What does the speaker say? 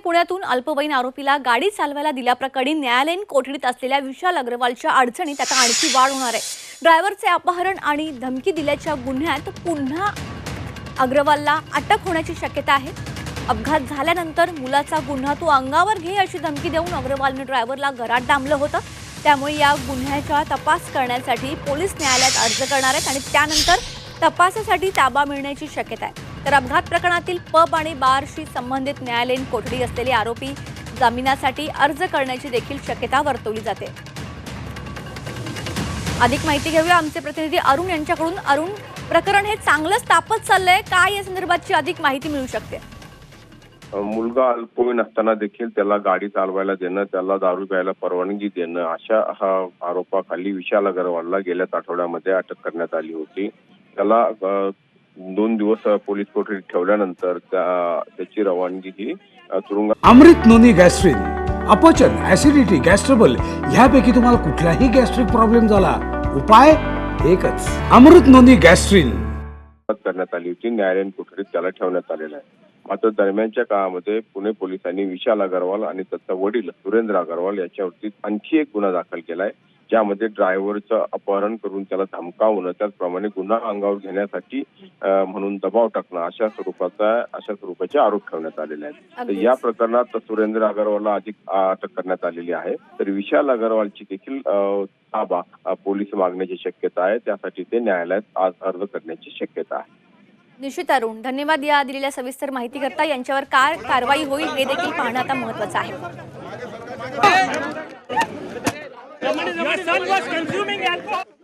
पुण्यातून अल्पवयीन आरोपीला गाडी चालवायला दिल्याप्रकरणी न्यायालयीन कोठडीत असलेल्या विशाल अग्रवालच्या अडचणीत आता आणखी वाढ होणार आहे. ड्रायव्हरचे अपहरण आणि धमकी दिल्याच्या गुन्ह्यात पुन्हा अग्रवालला अटक होण्याची शक्यता आहे. अपघात झाल्यानंतर मुलाचा गुन्हा तू अंगावर घे अशी धमकी देऊन अग्रवालने ड्रायव्हरला घरात डांबलं होतं. त्यामुळे या गुन्ह्याचा तपास करण्यासाठी पोलीस न्यायालयात अर्ज करणार आहेत आणि त्यानंतर तपासासाठी ताबा मिळण्याची शक्यता आहे. तर अपघात प्रकरणातील पब आणि बारशी संबंधित न्यायालयीन कोठडी असलेले आरोपी जामिनासाठी अर्ज करण्याची देखील शक्यता वर्तवली जाते. अधिक माहिती घेऊया आमचे प्रतिनिधी अरुण यांच्याकडून. अरुण प्रकरण हे चांगलंच तापत चाललंय. काय या संदर्भातची अधिक माहिती मिळू शकते? मुलगा अल्पवयीन असताना देखील त्याला गाडी चालवायला देणं त्याला दारू प्यायला परवानगी देणं अशा हा आरोपाखाली विशाल अगरवालला गेल्याच आठवड्यामध्ये अटक करण्यात आली होती. त्याला दोन दिवस पोलीस कोठडीत ठेवल्यानंतर त्या- त्याची रवानगी ही तुरुंगात अमृत नोनी गॅस्ट्रिन अपचन ऍसिडिटी गॅस्ट्रबल ह्यापैकी तुम्हाला कुठलाही गॅस्ट्रिक प्रॉब्लेम झाला उपाय एकच. Amrut noni gastrin. करण्यात आली होती न्यायालयीन कोठडीत त्याला ठेवण्यात आलेलं आहे. मात्र दरम्यानच्या काळामध्ये पुणे पोलिसांनी विशाल अग्रवाल आणि त्याचा वडील सुरेंद्र अग्रवाल याच्यावरती आणखी एक गुन्हा दाखल केलाय. ज्यामध्ये ड्रायव्हरचं अपहरण करून त्याला धमकावणं त्याचप्रमाणे गुन्हा अंगावर घेण्यासाठी म्हणून दबाव टाकणं अशा स्वरूपाचा अशा स्वरूपाचे आरोप ठेवण्यात आलेले आहेत. तर. या प्रकरणात सुरेंद्र अग्रवालला अधिक अटक करण्यात आलेली आहे. तर विशाल अग्रवालची देखील ताबा पोलीस मागण्याची शक्यता आहे. त्यासाठी ते न्यायालयात आज अर्ज करण्याची शक्यता आहे. निश्चित अरुण धन्यवाद या दिलेल्या सविस्तर माहिती करता. यांच्यावर काय कारवाई होईल हे देखील पाहणं आता महत्वाचं आहे. Your son was consuming alcohol.